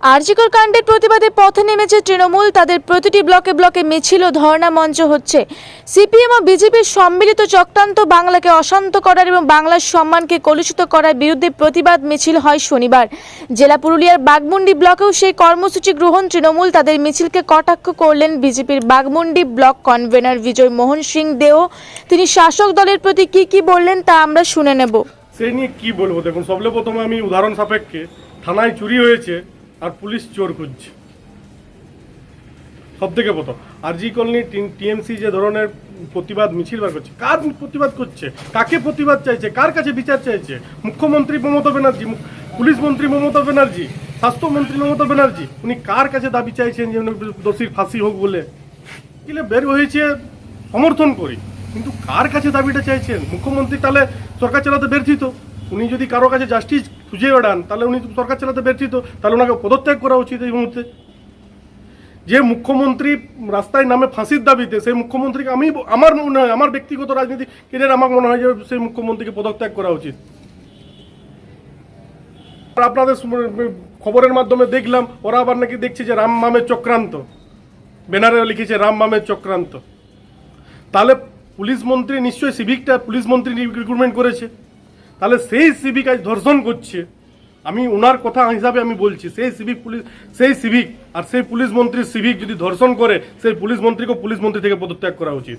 আরজিকর কাণ্ডের প্রতিবাদে পথে নেমেছে তৃণমূল। তাদের প্রতিটি ব্লকে ব্লকে মিছিল ও ধর্ণা মঞ্চ হচ্ছে। সিপিএম ও বিজেপির সম্মিলিত চক্রান্ত বাংলাকে অশান্ত করার এবং বাংলার সম্মানকে কলুষিত করার বিরুদ্ধে প্রতিবাদ মিছিল হয় শনিবার। জেলা পুরুলিয়ার বাগমুন্ডি ব্লকেও সেই কর্মসূচি গ্রহণ তৃণমূল তাদের মিছিলকে কটাক্ষ করলেন বিজেপির বাগমুন্ডি ব্লক কনভেনার বিজয় মোহন সিং দেও। তিনি শাসক দলের প্রতি কি কি বললেন তা আমরা শুনে নেব। সেই নিয়ে কি বলব? দেখুন, সবলে প্রথমে আমি উদাহরণ সাপেক্ষে, থানায় চুরি হয়েছে। আর পুলিশ চোর খুঁজছে। সব থেকে প্রথম। আর জি কলোনি টিএমসি যে ধরনের প্রতিবাদ মিছিল বার করছে, কার প্রতিবাদ করছে? কাকে প্রতিবাদ চাইছে? কার কাছে বিচার চাইছে? মুখ্যমন্ত্রী মমতা ব্যানার্জি পুলিশ মন্ত্রী মমতা ব্যানার্জি, স্বাস্থ্যমন্ত্রী মমতা ব্যানার্জি, উনি কার কাছে দাবি চাইছেন যে দোষীর ফাঁসি হোক বলে? কিলে বের হয়েছে, সমর্থন করি, কিন্তু কার কাছে দাবিটা চাইছেন? মুখ্যমন্ত্রী তাহলে সরকার চালাতে ব্যর্থিত। উনি যদি কারও কাছে জাস্টিস খুঁজে বেড়ান। তাহলে উনি সরকার চালাতে ব্যর্থিত তাহলে ওনাকে পদত্যাগ করা উচিত এই মুহূর্তে। যে মুখ্যমন্ত্রী রাস্তায় নামে ফাঁসির দাবিতে, সেই মুখ্যমন্ত্রীকে আমি আমার মনে হয়, আমার ব্যক্তিগত রাজনীতি কেরিয়ার আমার মনে হয় যে সেই মুখ্যমন্ত্রীকে পদত্যাগ করা উচিত। আপনাদের খবরের মাধ্যমে দেখলাম, ওরা আবার নাকি দেখছে যে রাম মামের চক্রান্ত। ব্যানারে লিখেছে রাম মামের চক্রান্ত। তাহলে পুলিশ মন্ত্রী নিশ্চয়ই সিভিকটা পুলিশ মন্ত্রী রিক্রুটমেন্ট করেছে। তাহলে সেই সিভিক আজ ধর্ষণ করছে। আমি ওনার কথা হিসাবে আমি বলছি, সেই সিভিক পুলিশ, সেই সিভিক আর সেই পুলিশ মন্ত্রীর সিভিক যদি ধর্ষণ করে, সেই পুলিশ মন্ত্রীকে পুলিশ মন্ত্রী থেকে পদত্যাগ করা উচিত।